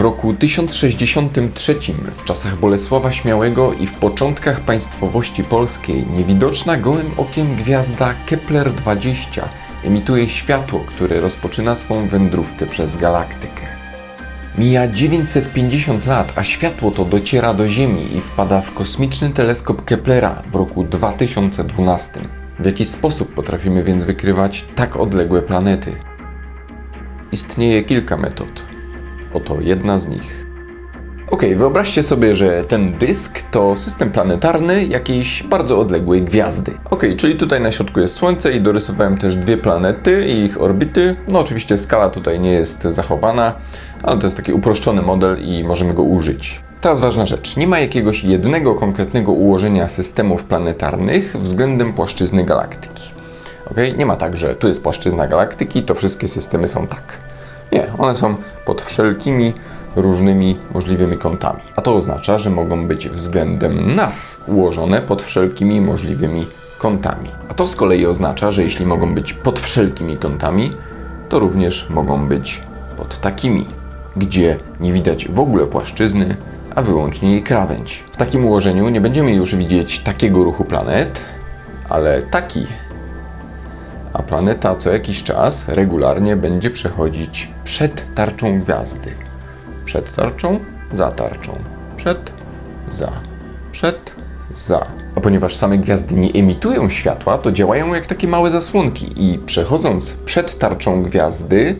roku 1063, w czasach Bolesława Śmiałego i w początkach państwowości polskiej, niewidoczna gołym okiem gwiazda Kepler-20 emituje światło, które rozpoczyna swą wędrówkę przez galaktykę. Mija 950 lat, a światło to dociera do Ziemi i wpada w kosmiczny teleskop Keplera w roku 2012. W jaki sposób potrafimy więc wykrywać tak odległe planety? Istnieje kilka metod. Oto jedna z nich. Ok, wyobraźcie sobie, że ten dysk to system planetarny jakiejś bardzo odległej gwiazdy. Ok, czyli tutaj na środku jest Słońce i dorysowałem też dwie planety i ich orbity. No oczywiście skala tutaj nie jest zachowana, ale to jest taki uproszczony model i możemy go użyć. Teraz ważna rzecz. Nie ma jakiegoś jednego konkretnego ułożenia systemów planetarnych względem płaszczyzny galaktyki. Ok, nie ma tak, że tu jest płaszczyzna galaktyki, to wszystkie systemy są tak. Nie, one są pod wszelkimi różnymi możliwymi kątami. A to oznacza, że mogą być względem nas ułożone pod wszelkimi możliwymi kątami. A to z kolei oznacza, że jeśli mogą być pod wszelkimi kątami, to również mogą być pod takimi, gdzie nie widać w ogóle płaszczyzny, a wyłącznie jej krawędź. W takim ułożeniu nie będziemy już widzieć takiego ruchu planet, ale taki a planeta co jakiś czas regularnie będzie przechodzić przed tarczą gwiazdy. Przed tarczą, za tarczą. Przed, za. Przed, za. A ponieważ same gwiazdy nie emitują światła, to działają jak takie małe zasłonki i przechodząc przed tarczą gwiazdy,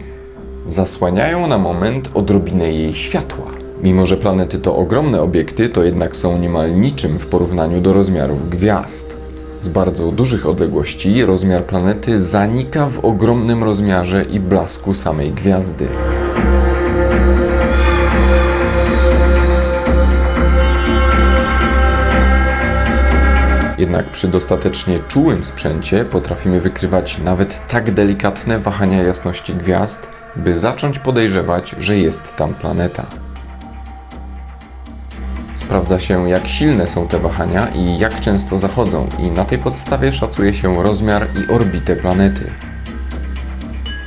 zasłaniają na moment odrobinę jej światła. Mimo, że planety to ogromne obiekty, to jednak są niemal niczym w porównaniu do rozmiarów gwiazd. Z bardzo dużych odległości rozmiar planety zanika w ogromnym rozmiarze i blasku samej gwiazdy. Jednak przy dostatecznie czułym sprzęcie potrafimy wykrywać nawet tak delikatne wahania jasności gwiazd, by zacząć podejrzewać, że jest tam planeta. Sprawdza się, jak silne są te wahania i jak często zachodzą, i na tej podstawie szacuje się rozmiar i orbitę planety.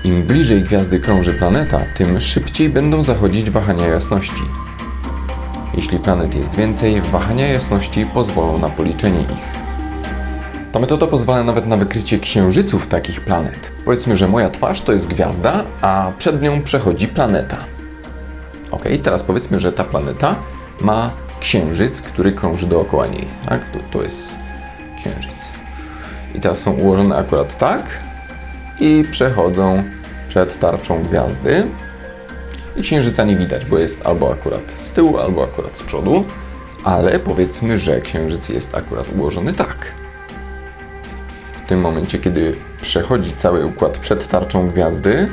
Im bliżej gwiazdy krąży planeta, tym szybciej będą zachodzić wahania jasności. Jeśli planet jest więcej, wahania jasności pozwolą na policzenie ich. Ta metoda pozwala nawet na wykrycie księżyców takich planet. Powiedzmy, że moja twarz to jest gwiazda, a przed nią przechodzi planeta. Ok, teraz powiedzmy, że ta planeta ma księżyc, który krąży dookoła niej. Tak? Tu, to jest księżyc. I teraz są ułożone akurat tak i przechodzą przed tarczą gwiazdy. I księżyca nie widać, bo jest albo akurat z tyłu, albo akurat z przodu. Ale powiedzmy, że księżyc jest akurat ułożony tak. W tym momencie, kiedy przechodzi cały układ przed tarczą gwiazdy,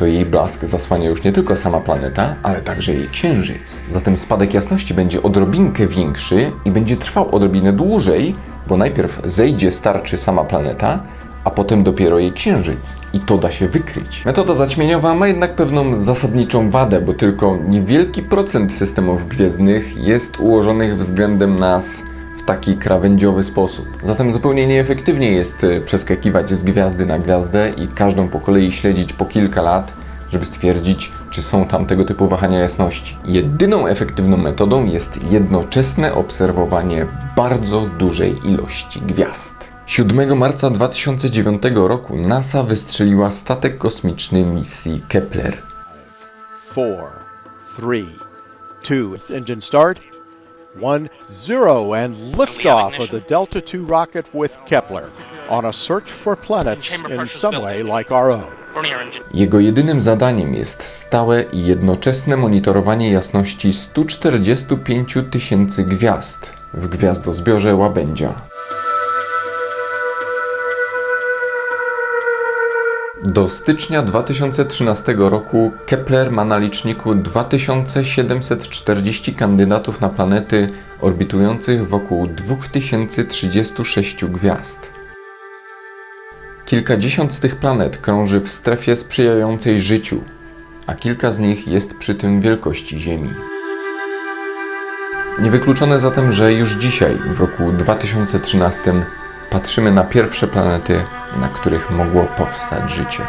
to jej blask zasłania już nie tylko sama planeta, ale także jej księżyc. Zatem spadek jasności będzie odrobinkę większy i będzie trwał odrobinę dłużej, bo najpierw zejdzie z tarczy sama planeta, a potem dopiero jej księżyc. I to da się wykryć. Metoda zaćmieniowa ma jednak pewną zasadniczą wadę, bo tylko niewielki procent systemów gwiezdnych jest ułożonych względem nas w taki krawędziowy sposób. Zatem zupełnie nieefektywnie jest y, przeskakiwać z gwiazdy na gwiazdę i każdą po kolei śledzić po kilka lat, żeby stwierdzić, czy są tam tego typu wahania jasności. Jedyną efektywną metodą jest jednoczesne obserwowanie bardzo dużej ilości gwiazd. 7 marca 2009 roku NASA wystrzeliła statek kosmiczny misji Kepler. four, three, two, engine start, one, zero, and liftoff of the Delta II rocket with Kepler on a search for planets in some way like our own. Jego jedynym zadaniem jest stałe i jednoczesne monitorowanie jasności 145 tysięcy gwiazd w gwiazdozbiorze Łabędzia. Do stycznia 2013 roku Kepler ma na liczniku 2740 kandydatów na planety orbitujących wokół 2036 gwiazd. Kilkadziesiąt z tych planet krąży w strefie sprzyjającej życiu, a kilka z nich jest przy tym wielkości Ziemi. Niewykluczone zatem, że już dzisiaj, w roku 2013, patrzymy na pierwsze planety, na których mogło powstać życie.